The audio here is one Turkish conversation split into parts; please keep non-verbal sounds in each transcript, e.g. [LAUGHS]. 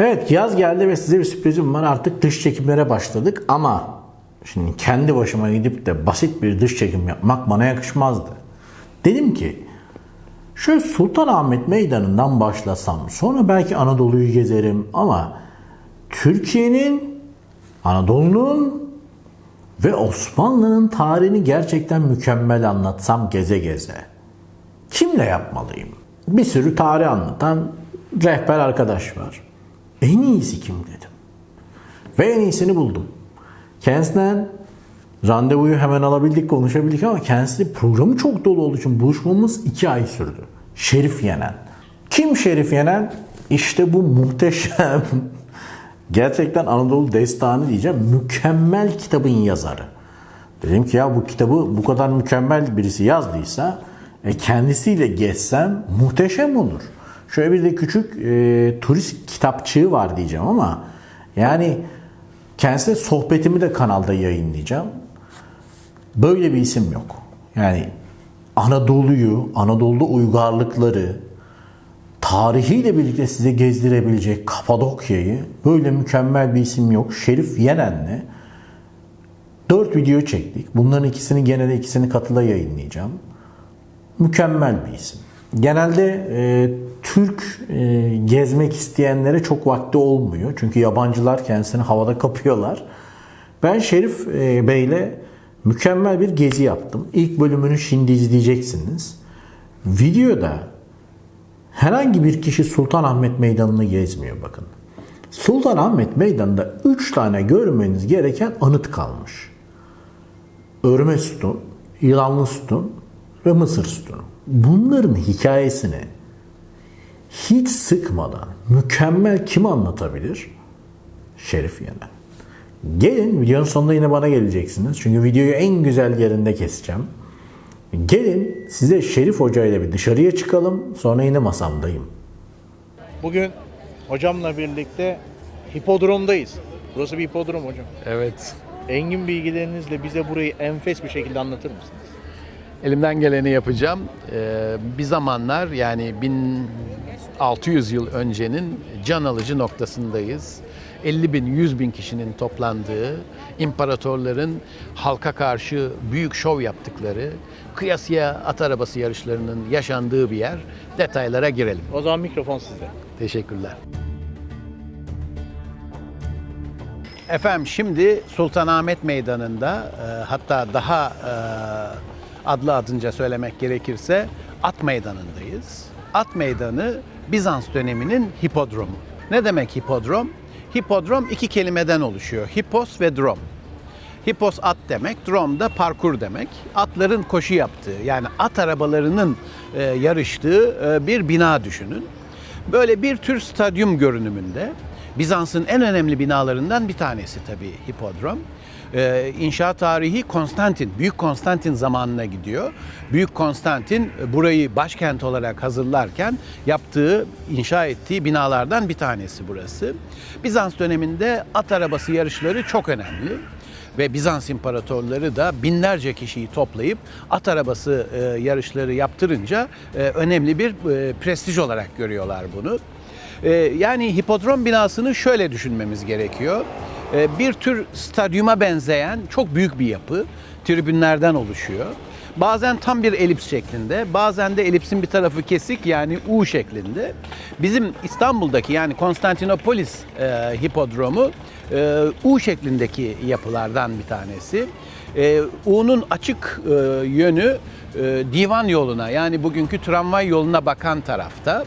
Evet yaz geldi ve size bir sürprizim var. Artık dış çekimlere başladık ama şimdi kendi başıma gidip de basit bir dış çekim yapmak bana yakışmazdı. Dedim ki şöyle Sultanahmet Meydanı'ndan başlasam sonra belki Anadolu'yu gezerim ama Türkiye'nin, Anadolu'nun ve Osmanlı'nın tarihini gerçekten mükemmel anlatsam geze geze. Kimle yapmalıyım? Bir sürü tarih anlatan rehber arkadaş var. En iyisi kim dedim. Ve en iyisini buldum. Kendisinden randevuyu hemen alabildik, konuşabildik ama kendisi programı çok dolu olduğu için buluşmamız iki ay sürdü. Şerif Yenen. Kim Şerif Yenen? İşte bu muhteşem, [LAUGHS] gerçekten Anadolu Destanı diyeceğim, mükemmel kitabın yazarı. Dedim ki ya bu kitabı bu kadar mükemmel birisi yazdıysa e, kendisiyle geçsem muhteşem olur. Şöyle bir de küçük e, turist kitapçığı var diyeceğim ama yani kendisiyle sohbetimi de kanalda yayınlayacağım. Böyle bir isim yok. Yani Anadolu'yu, Anadolu'da uygarlıkları, tarihiyle birlikte size gezdirebilecek Kapadokya'yı böyle mükemmel bir isim yok. Şerif Yenen'le 4 video çektik. Bunların ikisini genelde ikisini katıla yayınlayacağım. Mükemmel bir isim. Genelde e, Türk e, gezmek isteyenlere çok vakti olmuyor. Çünkü yabancılar kendisini havada kapıyorlar. Ben Şerif e, Bey'le mükemmel bir gezi yaptım. İlk bölümünü şimdi izleyeceksiniz. Videoda herhangi bir kişi Sultanahmet Meydanı'nı gezmiyor bakın. Sultanahmet Meydanı'nda 3 tane görmeniz gereken anıt kalmış. Örme sütun, yılanlı sütun ve mısır sütunu. Bunların hikayesini hiç sıkmadan mükemmel kim anlatabilir? Şerif Yenen. Gelin videonun sonunda yine bana geleceksiniz. Çünkü videoyu en güzel yerinde keseceğim. Gelin size Şerif Hoca ile bir dışarıya çıkalım. Sonra yine masamdayım. Bugün hocamla birlikte hipodromdayız. Burası bir hipodrom hocam. Evet. Engin bilgilerinizle bize burayı enfes bir şekilde anlatır mısınız? Elimden geleni yapacağım. Ee, bir zamanlar yani 1600 yıl öncenin can alıcı noktasındayız. 50 bin, 100 bin kişinin toplandığı, imparatorların halka karşı büyük şov yaptıkları, kıyasıya at arabası yarışlarının yaşandığı bir yer. Detaylara girelim. O zaman mikrofon sizde. Teşekkürler. Efendim şimdi Sultanahmet Meydanı'nda e, hatta daha e, adlı adınca söylemek gerekirse At Meydanı'ndayız. At Meydanı Bizans döneminin hipodromu. Ne demek hipodrom? Hipodrom iki kelimeden oluşuyor. Hippos ve drom. Hippos at demek, drom da parkur demek. Atların koşu yaptığı yani at arabalarının e, yarıştığı e, bir bina düşünün. Böyle bir tür stadyum görünümünde Bizans'ın en önemli binalarından bir tanesi tabii hipodrom. Ee, inşaat tarihi Konstantin, Büyük Konstantin zamanına gidiyor. Büyük Konstantin e, burayı başkent olarak hazırlarken yaptığı, inşa ettiği binalardan bir tanesi burası. Bizans döneminde at arabası yarışları çok önemli ve Bizans imparatorları da binlerce kişiyi toplayıp at arabası e, yarışları yaptırınca e, önemli bir e, prestij olarak görüyorlar bunu. E, yani hipodrom binasını şöyle düşünmemiz gerekiyor. E, bir tür stadyuma benzeyen çok büyük bir yapı, tribünlerden oluşuyor. Bazen tam bir elips şeklinde, bazen de elipsin bir tarafı kesik yani U şeklinde. Bizim İstanbul'daki yani Konstantinopolis e, hipodromu e, U şeklindeki yapılardan bir tanesi. E, U'nun açık e, yönü e, divan yoluna yani bugünkü tramvay yoluna bakan tarafta.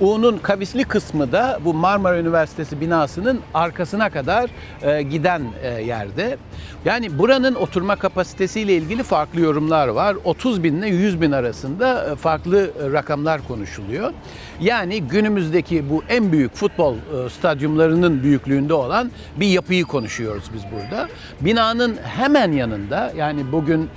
U'nun kavisli kısmı da bu Marmara Üniversitesi binasının arkasına kadar e, giden e, yerde. Yani buranın oturma kapasitesiyle ilgili farklı yorumlar var. 30 bin ile 100 bin arasında e, farklı e, rakamlar konuşuluyor. Yani günümüzdeki bu en büyük futbol e, stadyumlarının büyüklüğünde olan bir yapıyı konuşuyoruz biz burada. Binanın hemen yanında yani bugün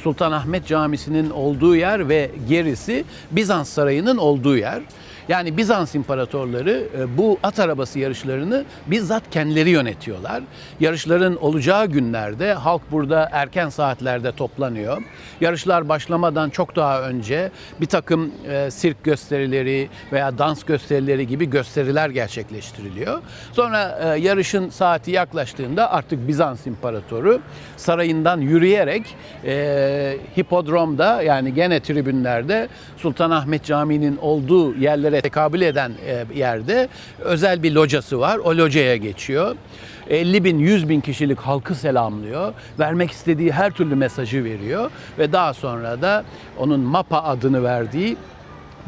Sultanahmet Camisi'nin olduğu yer ve gerisi Bizans Sarayı'nın olduğu yer. Yani Bizans imparatorları e, bu at arabası yarışlarını bizzat kendileri yönetiyorlar. Yarışların olacağı günlerde halk burada erken saatlerde toplanıyor. Yarışlar başlamadan çok daha önce bir takım e, sirk gösterileri veya dans gösterileri gibi gösteriler gerçekleştiriliyor. Sonra e, yarışın saati yaklaştığında artık Bizans imparatoru sarayından yürüyerek hipodromda yani gene tribünlerde Sultanahmet Camii'nin olduğu yerlere tekabül eden e, yerde özel bir locası var. O locaya geçiyor. 50 bin, 100 bin kişilik halkı selamlıyor. Vermek istediği her türlü mesajı veriyor. Ve daha sonra da onun MAPA adını verdiği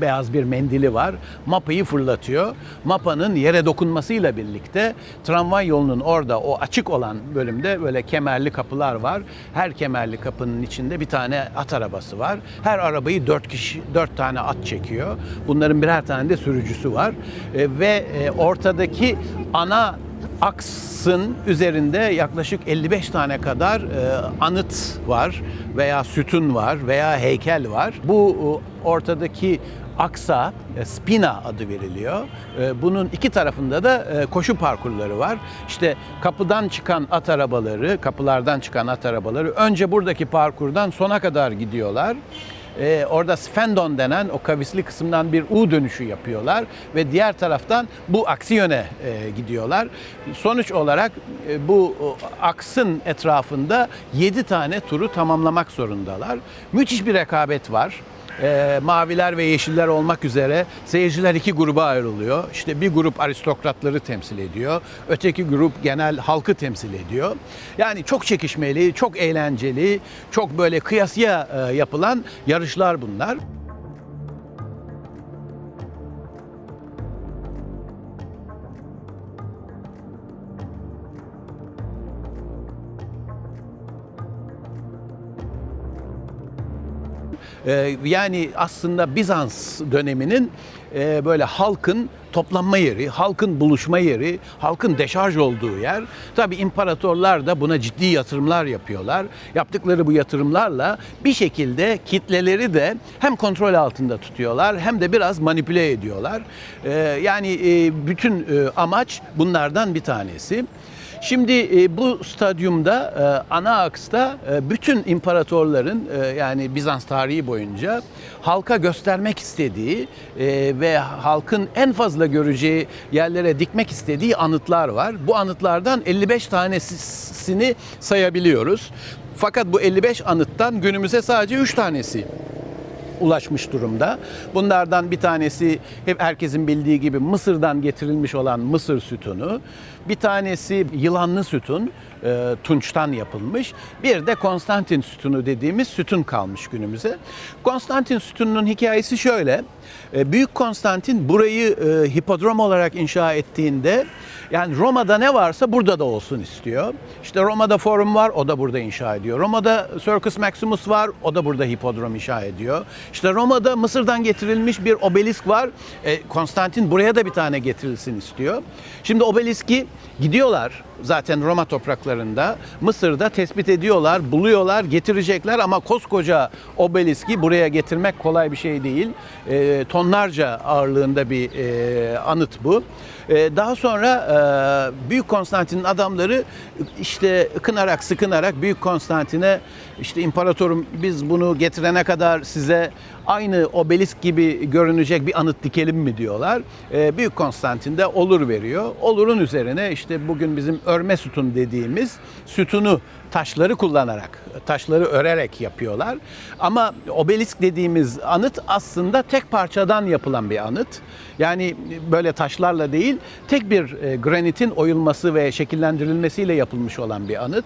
beyaz bir mendili var. Mapayı fırlatıyor. Mapanın yere dokunmasıyla birlikte tramvay yolunun orada o açık olan bölümde böyle kemerli kapılar var. Her kemerli kapının içinde bir tane at arabası var. Her arabayı dört kişi, dört tane at çekiyor. Bunların birer tane de sürücüsü var. E, ve e, ortadaki ana aksın üzerinde yaklaşık 55 tane kadar e, anıt var veya sütun var veya heykel var. Bu e, ortadaki aksa e, spina adı veriliyor. E, Bunun iki tarafında da e, koşu parkurları var. İşte kapıdan çıkan at arabaları, kapılardan çıkan at arabaları önce buradaki parkurdan sona kadar gidiyorlar. Orada Sfendon denen o kavisli kısımdan bir U dönüşü yapıyorlar ve diğer taraftan bu aksi yöne gidiyorlar. Sonuç olarak bu aksın etrafında 7 tane turu tamamlamak zorundalar. Müthiş bir rekabet var. Ee, maviler ve yeşiller olmak üzere seyirciler iki gruba ayrılıyor. İşte bir grup aristokratları temsil ediyor. Öteki grup genel halkı temsil ediyor. Yani çok çekişmeli, çok eğlenceli, çok böyle kıyasıya e, yapılan yarışlar bunlar. Ee, yani aslında Bizans döneminin e, böyle halkın toplanma yeri, halkın buluşma yeri, halkın deşarj olduğu yer. Tabii imparatorlar da buna ciddi yatırımlar yapıyorlar. Yaptıkları bu yatırımlarla bir şekilde kitleleri de hem kontrol altında tutuyorlar hem de biraz manipüle ediyorlar. Ee, yani e, bütün e, amaç bunlardan bir tanesi. Şimdi e, bu stadyumda e, ana aksta e, bütün imparatorların yani Bizans tarihi boyunca halka göstermek istediği ve halkın en fazla göreceği yerlere dikmek istediği anıtlar var. Bu anıtlardan 55 tanesini sayabiliyoruz. Fakat bu 55 anıttan günümüze sadece 3 tanesi ulaşmış durumda. Bunlardan bir tanesi hep herkesin bildiği gibi Mısır'dan getirilmiş olan Mısır sütunu. Bir tanesi yılanlı sütun, e, tunçtan yapılmış. Bir de Konstantin sütunu dediğimiz sütun kalmış günümüze. Konstantin sütununun hikayesi şöyle. E, Büyük Konstantin burayı e, hipodrom olarak inşa ettiğinde yani Roma'da ne varsa burada da olsun istiyor. İşte Roma'da Forum var, o da burada inşa ediyor. Roma'da Circus Maximus var, o da burada hipodrom inşa ediyor. İşte Roma'da Mısır'dan getirilmiş bir obelisk var. E, Konstantin buraya da bir tane getirilsin istiyor. Şimdi obeliski gidiyorlar zaten Roma topraklarında. Mısır'da tespit ediyorlar, buluyorlar, getirecekler ama koskoca obeliski buraya getirmek kolay bir şey değil. E, tonlarca ağırlığında bir e, anıt bu. E, daha sonra e, Büyük Konstantin'in adamları işte ıkınarak sıkınarak Büyük Konstantin'e işte imparatorum biz bunu getirene kadar size aynı obelisk gibi görünecek bir anıt dikelim mi diyorlar. E, Büyük Konstantin de olur veriyor. Olurun üzerine işte bugün bizim örme sütun dediğimiz sütunu taşları kullanarak, taşları örerek yapıyorlar. Ama obelisk dediğimiz anıt aslında tek parçadan yapılan bir anıt. Yani böyle taşlarla değil, tek bir e, granitin oyulması ve şekillendirilmesiyle yapılmış olan bir anıt.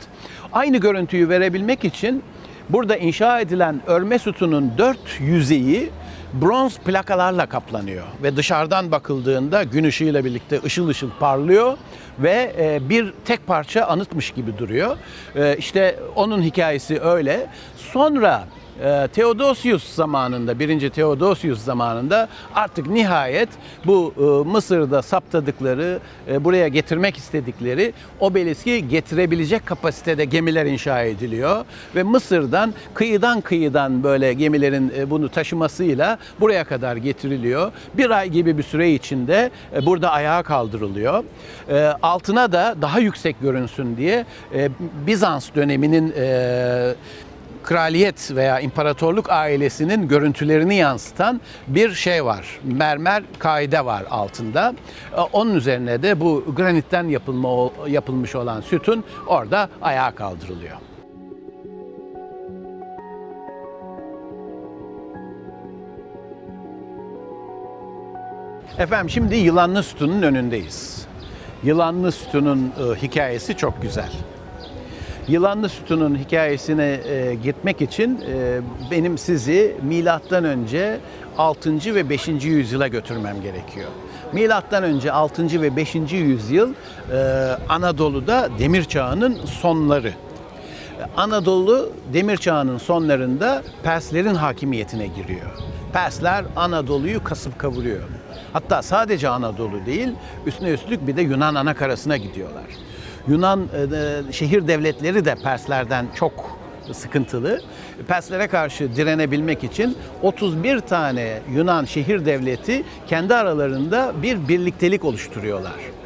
Aynı görüntüyü verebilmek için burada inşa edilen örme sütunun dört yüzeyi bronz plakalarla kaplanıyor ve dışarıdan bakıldığında gün ışığıyla birlikte ışıl ışıl parlıyor ve e, bir tek parça anıtmış gibi duruyor. E, İşte onun hikayesi öyle. Sonra e, Theodosius zamanında, 1. Theodosius zamanında artık nihayet bu e, Mısır'da saptadıkları, e, buraya getirmek istedikleri obeliski getirebilecek kapasitede gemiler inşa ediliyor. Ve Mısır'dan kıyıdan kıyıdan böyle gemilerin e, bunu taşımasıyla buraya kadar getiriliyor. Bir ay gibi bir süre içinde burada ayağa kaldırılıyor. Altına da daha yüksek görünsün diye Bizans döneminin kraliyet veya imparatorluk ailesinin görüntülerini yansıtan bir şey var. Mermer kaide var altında. E, Onun üzerine de bu granitten yapılma yapılmış olan sütun orada ayağa kaldırılıyor. Efendim şimdi Yılanlı Sütun'un önündeyiz. Yılanlı Sütun'un e, hikayesi çok güzel. Yılanlı Sütun'un hikayesine e, gitmek için e, benim sizi milattan önce 6. ve 5. yüzyıla götürmem gerekiyor. Milattan önce 6. ve 5. yüzyıl e, Anadolu'da demir çağının sonları. Anadolu demir çağının sonlarında Perslerin hakimiyetine giriyor. Persler Anadolu'yu kasıp kavuruyor. Hatta sadece Anadolu değil, üstüne üstlük bir de Yunan anakarasına gidiyorlar. Yunan e, şehir devletleri de Perslerden çok sıkıntılı. Perslere karşı direnebilmek için 31 tane Yunan şehir devleti kendi aralarında bir birliktelik oluşturuyorlar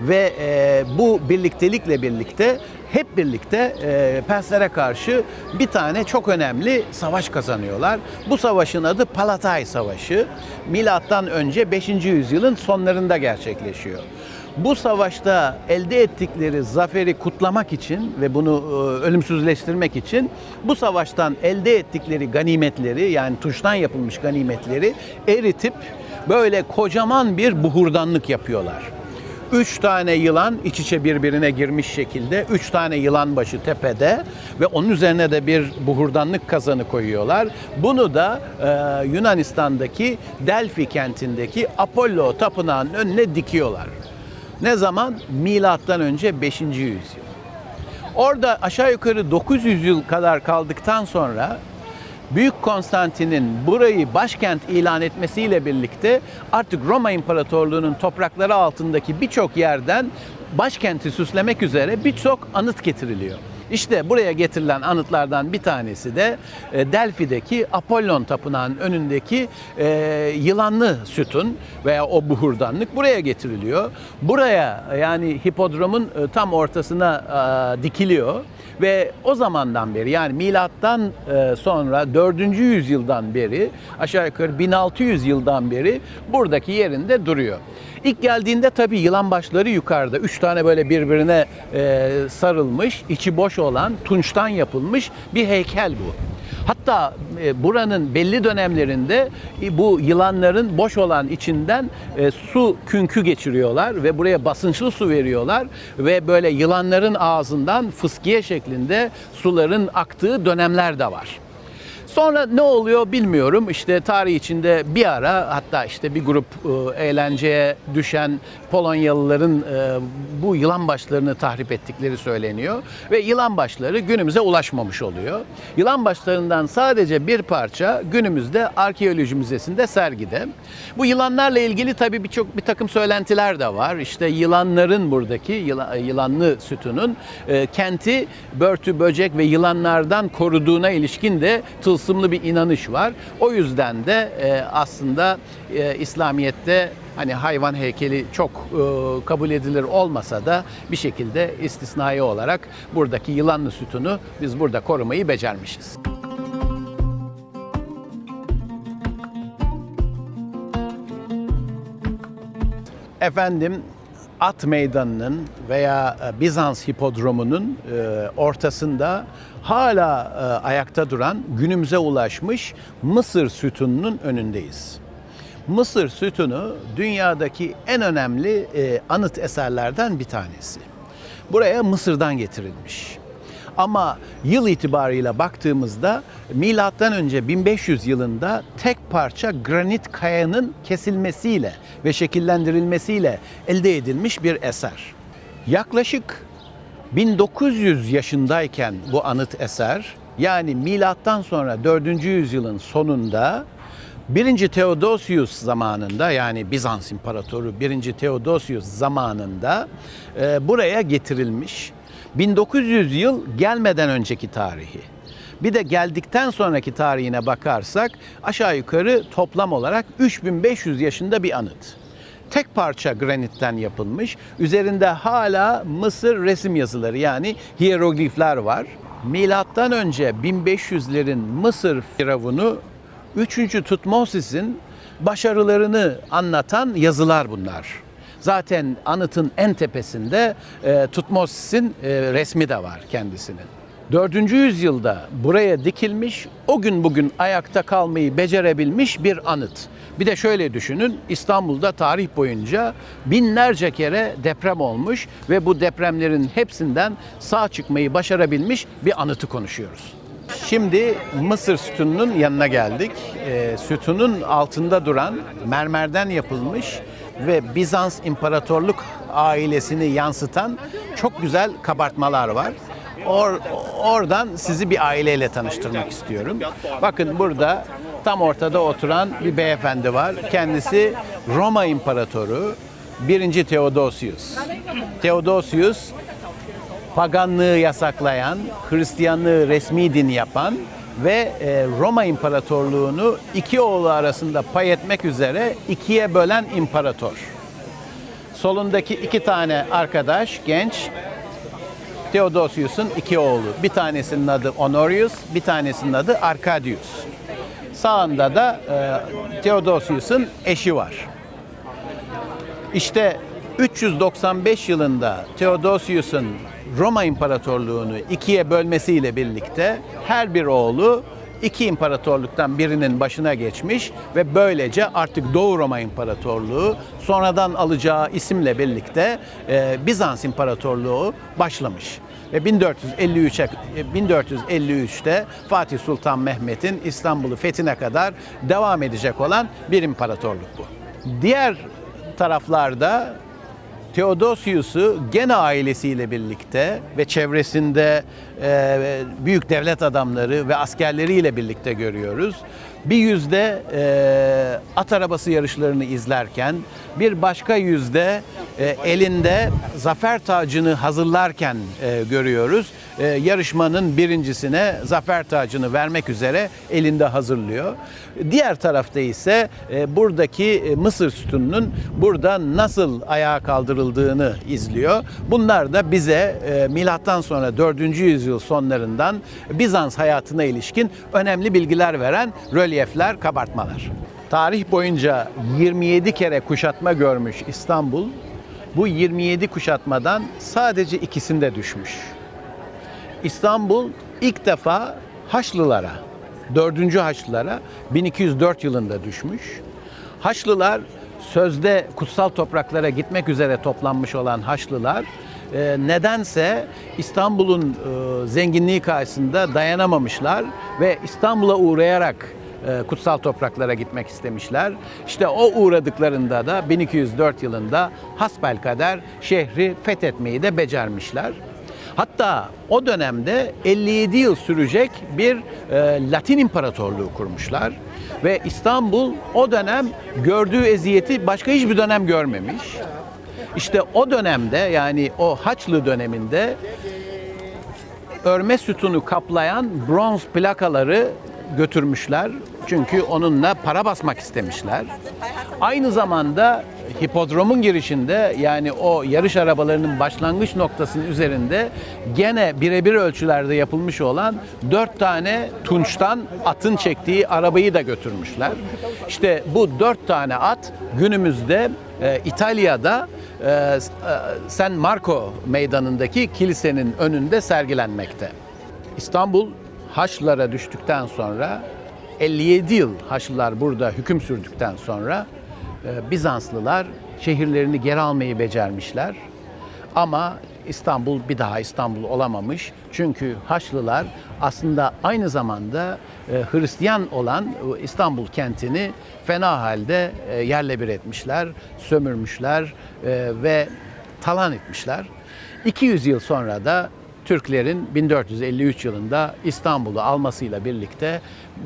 ve e, bu birliktelikle birlikte hep birlikte e, Perslere karşı bir tane çok önemli savaş kazanıyorlar. Bu savaşın adı Palatay Savaşı. Milattan önce 5. yüzyılın sonlarında gerçekleşiyor. Bu savaşta elde ettikleri zaferi kutlamak için ve bunu e, ölümsüzleştirmek için bu savaştan elde ettikleri ganimetleri yani tuştan yapılmış ganimetleri eritip böyle kocaman bir buhurdanlık yapıyorlar. Üç tane yılan iç içe birbirine girmiş şekilde, üç tane yılan başı tepede ve onun üzerine de bir buhurdanlık kazanı koyuyorlar. Bunu da e, Yunanistan'daki Delphi kentindeki Apollo tapınağının önüne dikiyorlar. Ne zaman? Milattan önce 5. yüzyıl. Orada aşağı yukarı 900 yıl kadar kaldıktan sonra Büyük Konstantin'in burayı başkent ilan etmesiyle birlikte artık Roma İmparatorluğu'nun toprakları altındaki birçok yerden başkenti süslemek üzere birçok anıt getiriliyor. İşte buraya getirilen anıtlardan bir tanesi de e, Delphi'deki Apollon Tapınağı'nın önündeki e, yılanlı sütun veya o buhurdanlık buraya getiriliyor. Buraya yani hipodromun e, tam ortasına dikiliyor ve o zamandan beri yani milattan e, sonra 4. yüzyıldan beri aşağı yukarı 1600 yıldan beri buradaki yerinde duruyor. İlk geldiğinde tabii yılan başları yukarıda. Üç tane böyle birbirine e, sarılmış, içi boş olan, tunçtan yapılmış bir heykel bu. Hatta e, buranın belli dönemlerinde e, bu yılanların boş olan içinden e, su künkü geçiriyorlar ve buraya basınçlı su veriyorlar ve böyle yılanların ağzından fıskiye şeklinde suların aktığı dönemler de var. Sonra ne oluyor bilmiyorum. İşte tarih içinde bir ara hatta işte bir grup eğlenceye düşen Polonyalıların e, bu yılan başlarını tahrip ettikleri söyleniyor ve yılan başları günümüze ulaşmamış oluyor. Yılan başlarından sadece bir parça günümüzde arkeoloji müzesinde sergide. Bu yılanlarla ilgili tabii birçok bir takım söylentiler de var. İşte yılanların buradaki yıla- yılanlı sütunun e, kenti börtü, böcek ve yılanlardan koruduğuna ilişkin de tılsımlı bir inanış var. O yüzden de e, aslında e, İslamiyet'te hani hayvan heykeli çok e, kabul edilir olmasa da bir şekilde istisnai olarak buradaki yılanlı sütunu biz burada korumayı becermişiz. Efendim at meydanının veya e, Bizans hipodromunun e, ortasında hala e, ayakta duran günümüze ulaşmış Mısır sütununun önündeyiz. Mısır sütunu dünyadaki en önemli e, anıt eserlerden bir tanesi. Buraya Mısır'dan getirilmiş. Ama yıl itibarıyla baktığımızda milattan önce 1500 yılında tek parça granit kayanın kesilmesiyle ve şekillendirilmesiyle elde edilmiş bir eser. Yaklaşık 1900 yaşındayken bu anıt eser Yani milattan sonra 4. yüzyılın sonunda 1. Theodosius zamanında yani Bizans İmparatoru 1. Theodosius zamanında e, buraya getirilmiş. 1900 yıl gelmeden önceki tarihi. Bir de geldikten sonraki tarihine bakarsak aşağı yukarı toplam olarak 3500 yaşında bir anıt. Tek parça granitten yapılmış. Üzerinde hala Mısır resim yazıları yani hieroglifler var. Milattan önce 1500'lerin Mısır firavunu 3. Tutmosis'in başarılarını anlatan yazılar bunlar. Zaten anıtın en tepesinde e, Tutmosis'in e, resmi de var kendisinin. 4. yüzyılda buraya dikilmiş, o gün bugün ayakta kalmayı becerebilmiş bir anıt. Bir de şöyle düşünün, İstanbul'da tarih boyunca binlerce kere deprem olmuş ve bu depremlerin hepsinden sağ çıkmayı başarabilmiş bir anıtı konuşuyoruz. Şimdi Mısır sütununun yanına geldik. Ee, sütunun altında duran mermerden yapılmış ve Bizans İmparatorluk ailesini yansıtan çok güzel kabartmalar var. Or- oradan sizi bir aileyle tanıştırmak istiyorum. Bakın burada tam ortada oturan bir beyefendi var. Kendisi Roma İmparatoru 1. Theodosius. Theodosius paganlığı yasaklayan, Hristiyanlığı resmi din yapan ve e, Roma İmparatorluğunu iki oğlu arasında pay etmek üzere ikiye bölen imparator. Solundaki iki tane arkadaş, genç, Theodosius'un iki oğlu. Bir tanesinin adı Honorius, bir tanesinin adı Arcadius. Sağında da e, Theodosius'un eşi var. İşte 395 yılında Theodosius'un Roma İmparatorluğunu ikiye bölmesiyle birlikte her bir oğlu iki imparatorluktan birinin başına geçmiş ve böylece artık Doğu Roma İmparatorluğu sonradan alacağı isimle birlikte e, Bizans İmparatorluğu başlamış. Ve 1453'e 1453'te Fatih Sultan Mehmet'in İstanbul'u fethine kadar devam edecek olan bir imparatorluk bu. Diğer taraflarda Theodosius'u gene ailesiyle birlikte ve çevresinde e, büyük devlet adamları ve askerleriyle birlikte görüyoruz. Bir yüzde e, at arabası yarışlarını izlerken, bir başka yüzde e, elinde zafer tacını hazırlarken e, görüyoruz. E, yarışmanın birincisine zafer tacını vermek üzere elinde hazırlıyor. Diğer tarafta ise e, buradaki e, Mısır sütununun burada nasıl ayağa kaldırıldığını izliyor. Bunlar da bize e, milattan sonra 4. yüzyıl sonlarından Bizans hayatına ilişkin önemli bilgiler veren rölyefler, kabartmalar. Tarih boyunca 27 kere kuşatma görmüş İstanbul. Bu 27 kuşatmadan sadece ikisinde düşmüş. İstanbul ilk defa Haçlılara, 4. Haçlılara 1204 yılında düşmüş. Haçlılar sözde kutsal topraklara gitmek üzere toplanmış olan Haçlılar e, nedense İstanbul'un e, zenginliği karşısında dayanamamışlar ve İstanbul'a uğrayarak kutsal topraklara gitmek istemişler. İşte o uğradıklarında da 1204 yılında hasbelkader şehri fethetmeyi de becermişler. Hatta o dönemde 57 yıl sürecek bir e, Latin İmparatorluğu kurmuşlar ve İstanbul o dönem gördüğü eziyeti başka hiçbir dönem görmemiş. İşte o dönemde yani o Haçlı döneminde örme sütunu kaplayan bronz plakaları götürmüşler. Çünkü onunla para basmak istemişler. Aynı zamanda hipodromun girişinde yani o yarış arabalarının başlangıç noktasının üzerinde gene birebir ölçülerde yapılmış olan dört tane tunçtan atın çektiği arabayı da götürmüşler. İşte bu dört tane at günümüzde e, İtalya'da e, e, San Marco meydanındaki kilisenin önünde sergilenmekte. İstanbul Haçlılara düştükten sonra 57 yıl Haçlılar burada hüküm sürdükten sonra e, Bizanslılar şehirlerini geri almayı becermişler. Ama İstanbul bir daha İstanbul olamamış. Çünkü Haçlılar aslında aynı zamanda e, Hristiyan olan e, İstanbul kentini fena halde yerle bir etmişler, sömürmüşler ve talan etmişler. 200 yıl sonra da Türklerin 1453 yılında İstanbul'u almasıyla birlikte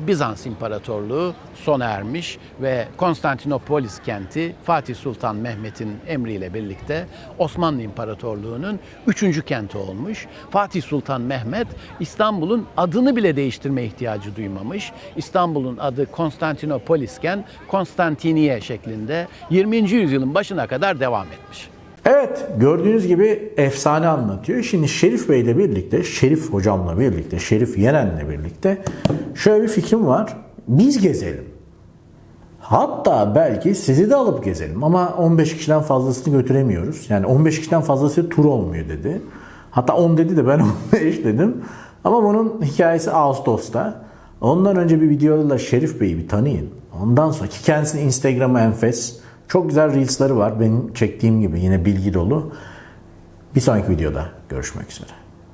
Bizans İmparatorluğu sona ermiş ve Konstantinopolis kenti Fatih Sultan Mehmet'in emriyle birlikte Osmanlı İmparatorluğu'nun üçüncü kenti olmuş. Fatih Sultan Mehmet İstanbul'un adını bile değiştirme ihtiyacı duymamış. İstanbul'un adı Konstantinopolisken Konstantiniye şeklinde 20. yüzyılın başına kadar devam etmiş. Evet gördüğünüz gibi efsane anlatıyor. Şimdi Şerif Bey ile birlikte, Şerif hocamla birlikte, Şerif Yenen'le birlikte şöyle bir fikrim var. Biz gezelim. Hatta belki sizi de alıp gezelim ama 15 kişiden fazlasını götüremiyoruz. Yani 15 kişiden fazlası tur olmuyor dedi. Hatta 10 dedi de ben [LAUGHS] 15 dedim. Ama bunun hikayesi Ağustos'ta. Ondan önce bir videoda Şerif Bey'i bir tanıyın. Ondan sonra ki kendisinin Instagram'ı enfes. Çok güzel reels'ları var. Benim çektiğim gibi yine bilgi dolu. Bir sonraki videoda görüşmek üzere.